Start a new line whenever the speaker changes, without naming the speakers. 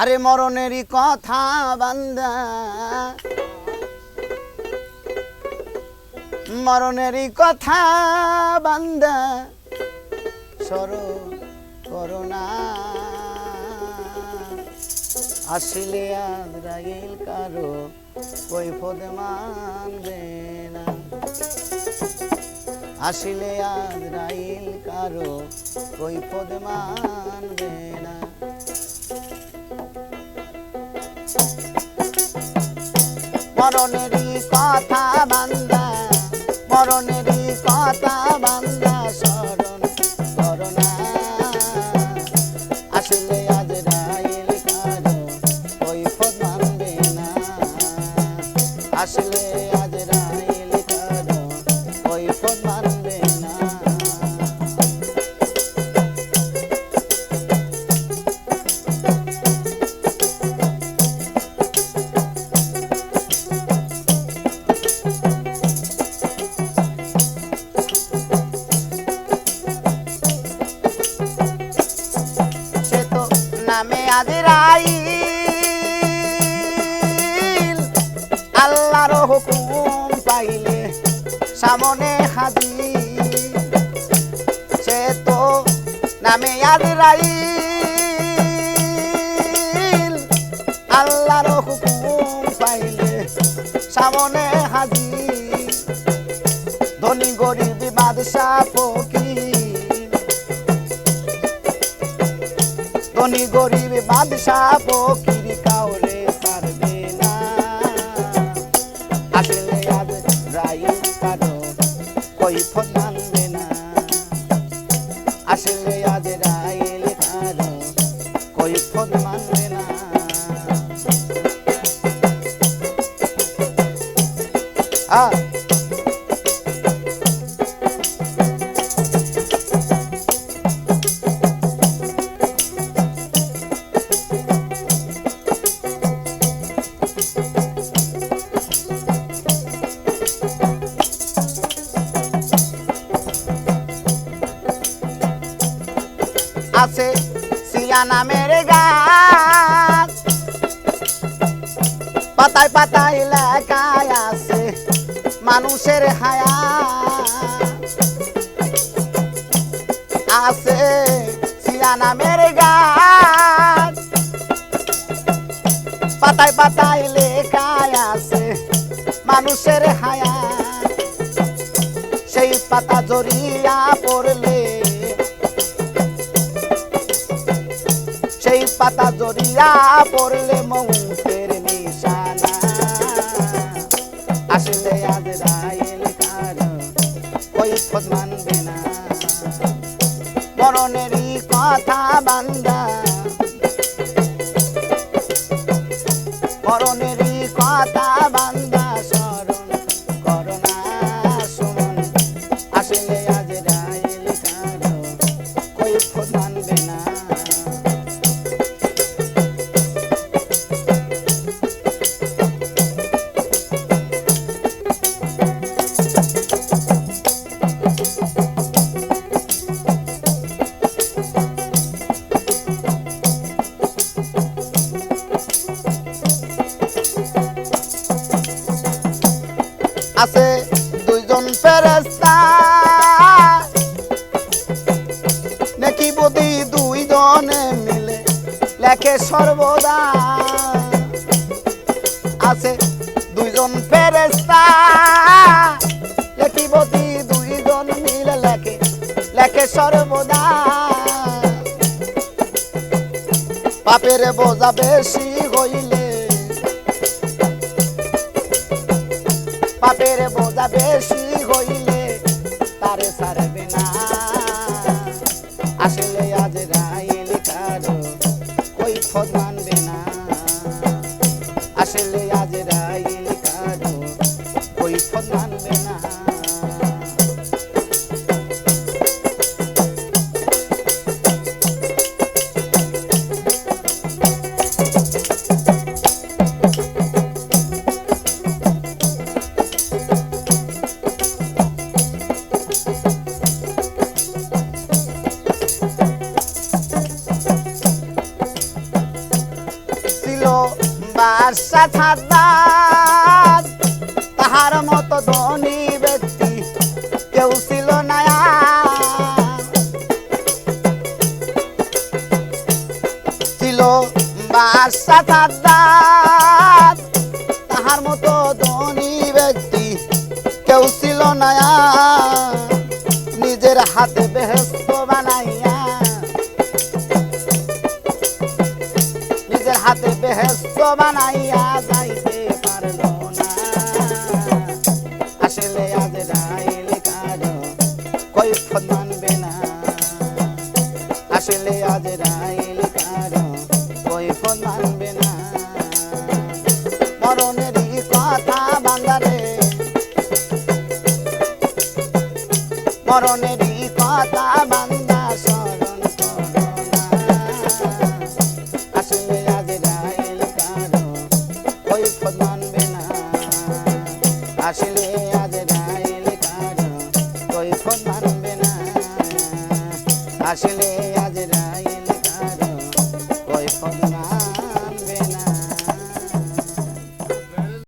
আরে মরণেরই কথা বান্দা। মরণেরই কথা বান্দা, স্মরণ করোনা আসিলে আজরাইল কারও কৈফদ মানবে না। আসিলে আজরাইল কারও কৈফদ মানবে না। মরণেরই কথা বান্দা, মরণেরই কথা বান্দা স্মরণ করোনা। আসলে আজ রাইল কারও কৈফত মানবে না। আসলে আজরাইল আল্লাহর হুকুম পাইলে সামনে হাজির। সে তো নামে আজরাইল আল্লাহর হুকুম পাইলে সামনে হাজির। ধনী গরিব বাদশাহ ফকির ধনী গরিব বাদশাহ ফকির কাউরে পারবে না। আসলে আজ রায় কারও কৈফত মানবে না। আসলে আজ রায় কারও কৈফত মানবে আছে সিয়া নামের গাছ। পাতায় পাতায় লেখায় আছে মানুষের হায়া। আছে সিয়া নামের গাছ। পাতায় পাতায় লেখায় আছে মানুষের হায়া। সেই পাতা জড়িয়া পড়লে সেই পাতা জড়িয়া পড়লে মৌতের নিশানা। আসলে আজ কার কৈফত মানবে না। মরণেরই কথা বান্দা দুইজনে মিলে লেখে সর্বদা। আছে দুইজন ফেরেস্তা লেখি বদি দুইজন মিলে লেখে লেখে সর্বদা। পাপের বোঝা বেশি হইলে, পাপের বোঝা বেশি হইলে তারে সারবে না। আসলে ফদ মানবে না। আসলে একটা সাদ্দাত তাহার মতো ধনী ব্যক্তি কেউ ছিল নয়া ছিল বাদশা সাদ্দাত তাহার মতো ধনী ব্যক্তি কেউ ছিল নয়া নিজের হাতে বেহেস্ত হেস্ত বানাইয়া যাইত